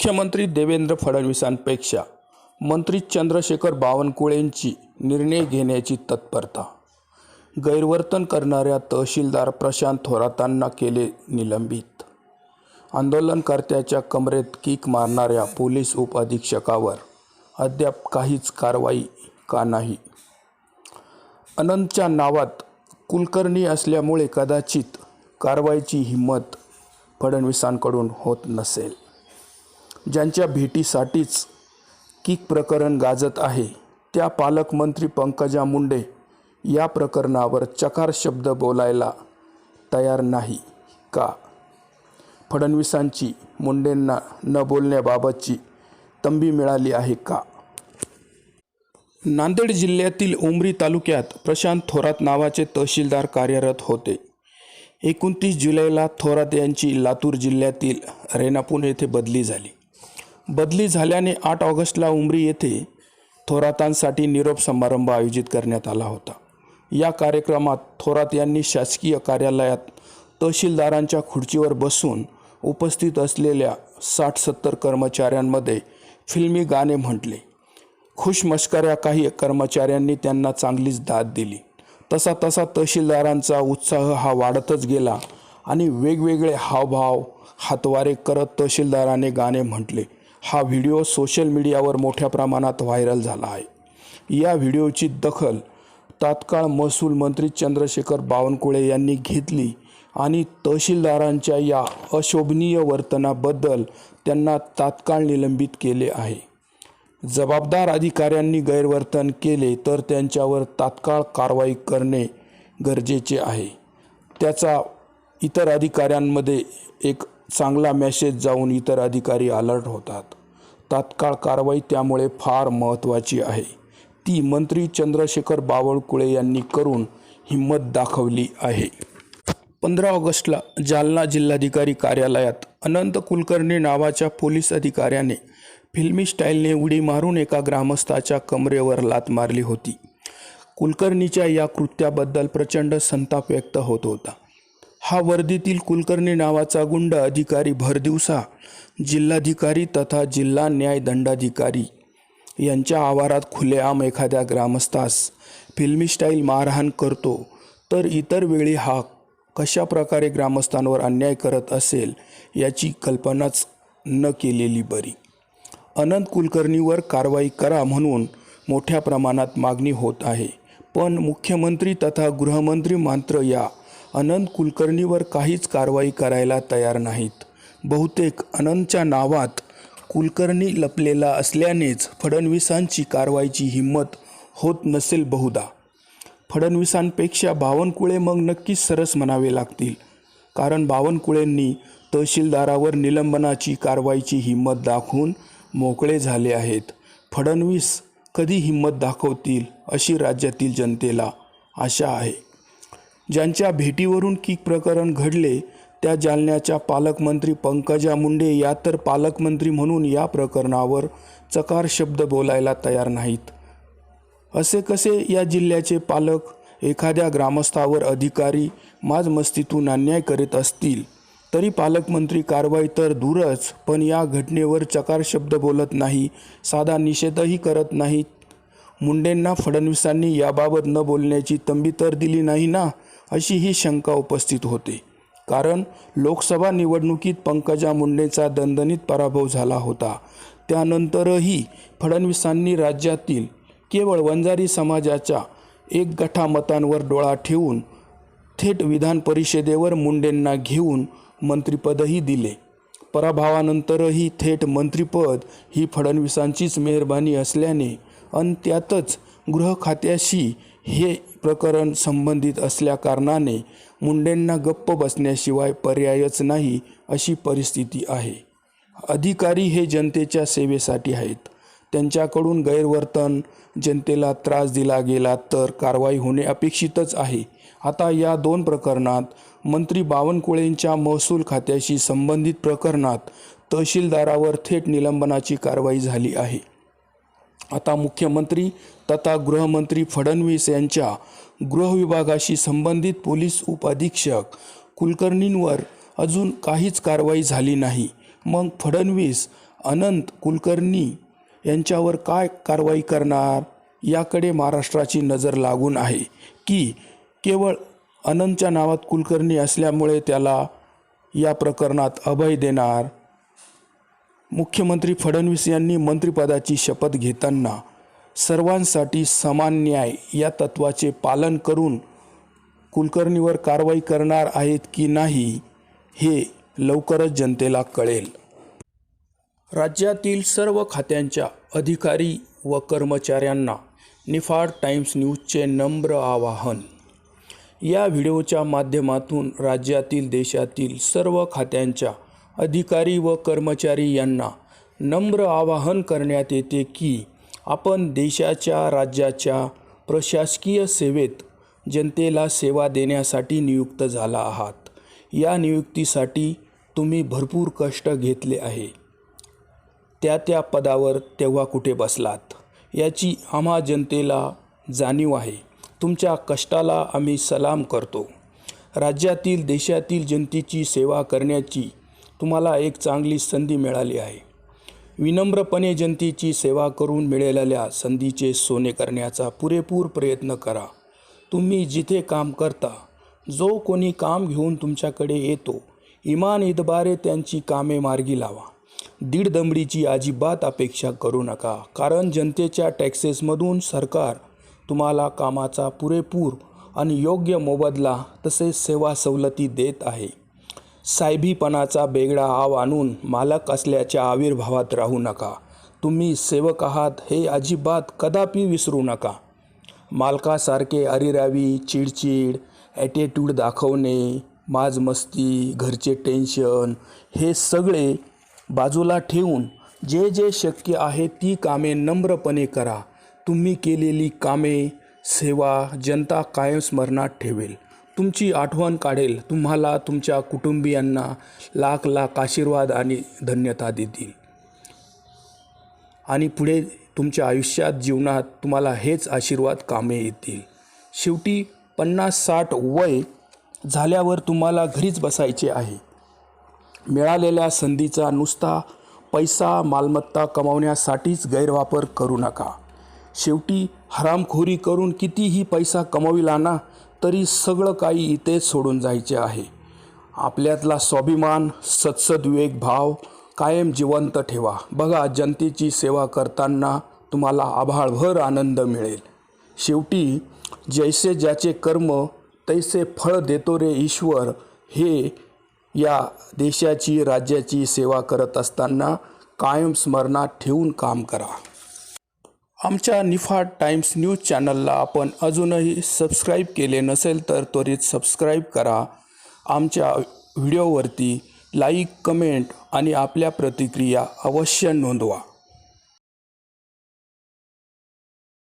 मुख्यमंत्री देवेंद्र फडणवीसांपेक्षा मंत्री चंद्रशेखर बावनकुळेंची निर्णय घेण्याची तत्परता गैरवर्तन करणाऱ्या तहसीलदार प्रशांत थोरातांना केले निलंबित. आंदोलनकर्त्याच्या कमरेत किक मारणाऱ्या पोलीस उपअधीक्षकावर अद्याप काहीच कारवाई का नाही? अनंतच्या नावात कुलकर्णी असल्यामुळे कदाचित कारवाईची हिंमत फडणवीसांकडून होत नसेल. ज्यांच्या भेटीसाठीच किक प्रकरण गाजत आहे त्या पालकमंत्री पंकजा मुंडे या प्रकरणावर चकार शब्द बोलायला तयार नाही का? फडणवीसांची मुंडेंना न बोलण्याबाबतची तंबी मिळाली आहे का? नांदेड जिल्ह्यातील उमरी तालुक्यात प्रशांत थोरात नावाचे तहसीलदार कार्यरत होते. एकोणतीस जुलैला थोरात यांची लातूर जिल्ह्यातील रेणापूर येथे बदली झाली. बदली झाल्याने आठ ऑगस्टला उमरी येथे थोरातांसाठी निरोप समारंभ आयोजित करण्यात आला होता. या कार्यक्रमात थोरात यांनी शासकीय कार्यालयात तहसीलदारांच्या खुर्चीवर बसून उपस्थित असलेल्या साठ सत्तर कर्मचाऱ्यांमध्ये फिल्मी गाणे म्हटले. खुशमस्कऱ्या काही कर्मचाऱ्यांनी त्यांना चांगलीच दाद दिली. तसा तसा तहसीलदारांचा उत्साह हा वाढतच गेला आणि वेगवेगळे हावभाव हातवारे करत तहसीलदाराने गाणे म्हटले. हा व्हिडिओ सोशल मीडियावर मोठ्या प्रमाणात व्हायरल झाला आहे. या व्हिडिओची दखल तात्काळ महसूल मंत्री चंद्रशेखर बावनकुळे यांनी घेतली आणि तहसीलदारांच्या या अशोभनीय वर्तनाबद्दल त्यांना तात्काळ निलंबित केले आहे. जबाबदार अधिकाऱ्यांनी गैरवर्तन केले तर त्यांच्यावर तात्काळ कारवाई करणे गरजेचे आहे. त्याचा इतर अधिकाऱ्यांमध्ये एक चांगला मेसेज जाऊन इतर अधिकारी अलर्ट होतात. तात्काळ कारवाई त्यामुळे फार महत्त्वाची आहे. ती मंत्री चंद्रशेखर बावळकुळे यांनी करून हिंमत दाखवली आहे. पंधरा ऑगस्टला जालना जिल्हाधिकारी कार्यालयात अनंत कुलकर्णी नावाच्या पोलीस अधिकाऱ्याने फिल्मी स्टाईलने उडी मारून एका ग्रामस्थाच्या कमरेवर लात मारली होती. कुलकर्णीच्या या कृत्याबद्दल प्रचंड संताप व्यक्त होत होता. हा वर्दीतील कुलकर्णी नावाचा गुंड अधिकारी भरदिवसा जिल्हाधिकारी तथा जिल्हा न्याय दंडाधिकारी. यांच्या आवारात खुलेआम एखाद्या ग्रामस्थास फिल्मी स्टाईल मारहाण करतो तर इतर वेळी हा कशा प्रकारे ग्रामस्थांवर अन्याय करत असेल याची कल्पनाच न केलेली बरी. अनंत कुलकर्णीवर कारवाई करा म्हणून मोठ्या प्रमाणात मागणी होत आहे पण मुख्यमंत्री तथा गृहमंत्री मात्र या अनंत कुलकर्णीवर काहीच कारवाई करायला तयार नाहीत. बहुतेक अनंतच्या नावात कुलकर्णी लपलेला असल्यानेच फडणवीसांची कारवाईची हिंमत होत नसेल बहुधा. फडणवीसांपेक्षा बावनकुळे मग नक्कीच सरस म्हणावे लागतील कारण बावनकुळेंनी तहसीलदारावर निलंबनाची कारवाईची हिंमत दाखवून मोकळे झाले आहेत. फडणवीस कधी हिंमत दाखवतील अशी राज्यातील जनतेला आशा आहे. ज्यांच्या भेटीवरून किक प्रकरण घडले त्या जालन्याच्या पालकमंत्री पंकजा मुंडे या तर पालकमंत्री म्हणून या प्रकरणावर चकार शब्द बोलायला तयार नाहीत. असे कसे या जिल्ह्याचे पालक एखाद्या ग्रामस्थावर अधिकारी माजमस्तीतून अन्याय करीत असतील तरी पालकमंत्री कारवाई तर दूरच पण या घटनेवर चकार शब्द बोलत नाही साधा निषेधही करत नाहीत मुंडेंना फडणवीसांनी याबाबत न बोलण्याची तंबी तर दिली नाही ना अशी ही शंका उपस्थित होते. कारण लोकसभा निवडणुकीत पंकजा मुंडेचा दणदणीत पराभव झाला होता. त्यानंतरही फडणवीसांनी राज्यातील केवळ वंजारी समाजाच्या एक गठा मतांवर डोळा ठेवून थेट विधान परिषदेवर मुंडेंना घेऊन मंत्रिपदही दिले. पराभवानंतरही थेट मंत्रिपद ही फडणवीसांचीच मेहरबानी असल्याने अन त्यातच गृह खात्याशी हे प्रकरण संबंधित असल्याकारणाने मुंडेंना गप्प बसण्याशिवाय पर्यायच नाही अशी परिस्थिती आहे. अधिकारी हे जनतेच्या सेवेसाठी आहेत. त्यांच्याकडून गैरवर्तन जनतेला त्रास दिला गेला तर कारवाई होणे अपेक्षितच आहे. आता या दोन प्रकरणात मंत्री बावनकुळेंच्या महसूल खात्याशी संबंधित प्रकरणात तहसीलदारावर थेट निलंबनाची कारवाई झाली आहे. आता मुख्यमंत्री तथा गृहमंत्री फडणवीस यांच्या गृहविभागाशी संबंधित पोलीस उपअधीक्षक कुलकर्णींवर अजून काहीच कारवाई झाली नाही. मग फडणवीस अनंत कुलकर्णी यांच्यावर काय कारवाई करणार? याकडे महाराष्ट्राची नजर लागून आहे की केवळ अनंतच्या नावात कुलकर्णी असल्यामुळे त्याला या प्रकरणात अभय देणार? मुख्यमंत्री फडणवीस यांनी मंत्रिपदाची शपथ घेताना सर्वांसाठी समान न्याय या तत्वाचे पालन करून कुलकर्णीवर कारवाई करणार आहेत की नाही हे लवकरच जनतेला कळेल. राज्यातील सर्व खात्यांच्या अधिकारी व कर्मचाऱ्यांना निफाड टाइम्स न्यूजचे नम्र आवाहन. या व्हिडिओच्या माध्यमातून राज्यातील देशातील सर्व खात्यांच्या अधिकारी व कर्मचारी यांना नम्र आवाहन करण्यात येते की आपण देशाच्या राज्याच्या प्रशासकीय सेवेत जनतेला सेवा देण्यासाठी नियुक्त झाला आहात. या नियुक्तीसाठी तुम्ही भरपूर कष्ट घेतले आहे. त्या त्या पदावर तेव्हा कुठे बसलात? याची आम्हा जनतेला जाणीव आहे. तुमच्या कष्टाला आम्ही सलाम करतो. राज्यातील देशातील जनतेची सेवा करण्याची तुम्हाला एक चांगली संधी मिळाली आहे. विनम्रपणे जनतेची सेवा करून मिळालेल्या संधीचे सोने करण्याचा पुरेपूर प्रयत्न करा. तुम्ही जिथे काम करता जो कोणी काम घेऊन तुमच्याकडे येतो इमान इतबारे त्यांची कामे मार्गी लावा. दीडदमडीची अजिबात अपेक्षा करू नका कारण जनतेच्या टॅक्सेसमधून सरकार तुम्हाला कामाचा पुरेपूर आणि योग्य मोबदला तसेच सेवा सवलती देत आहे. साहेबीपणाचा बेगडा आव आणून मालक असल्याच्या आविर्भावात राहू नका. तुम्ही सेवक आहात हे अजिबात कदापि विसरू नका. मालकासारखे अरिरावी चिडचिड ॲटिट्यूड दाखवणे माजमस्ती घरचे टेन्शन हे सगळे बाजूला ठेवून जे जे शक्य आहे ती कामे नम्रपणे करा. तुम्ही केलेली कामे सेवा जनता कायम स्मरणात ठेवेल. तुमची आठवण काढेल तुम्हाला तुमच्या कुटुंबियांना लाख लाख आशीर्वाद आणि धन्यता देतील. आणि पुढे तुमच्या आयुष्यात जीवनात तुम्हाला हेच आशीर्वाद कामे येतील. शेवटी पन्नास साठ वय झाल्यावर तुम्हाला घरीच बसायचे आहे. मिळालेल्या संधीचा नुसता पैसा मालमत्ता कमावण्यासाठीच गैरवापर करू नका. शेवटी हरामखोरी करून कितीही पैसा कमविला ना तरी सगळं काही इथेच सोडून जायचे आहे. आपल्यातला स्वाभिमान सत्सद्विवेक भाव कायम जिवंत ठेवा. बघा जनतेची सेवा करताना तुम्हाला आभाळभर आनंद मिळेल. शेवटी जैसे ज्याचे कर्म तैसे फळ देतो रे ईश्वर हे या देशाची राज्याची सेवा करत असताना कायम स्मरणात ठेवून काम करा. आमच्या निफाड टाइम्स न्यूज चॅनलला आपण अजूनही सबस्क्राईब केले नसेल तर त्वरित सबस्क्राईब करा. आमच्या व्हिडिओवरती लाईक कमेंट आणि आपल्या प्रतिक्रिया अवश्य नोंदवा.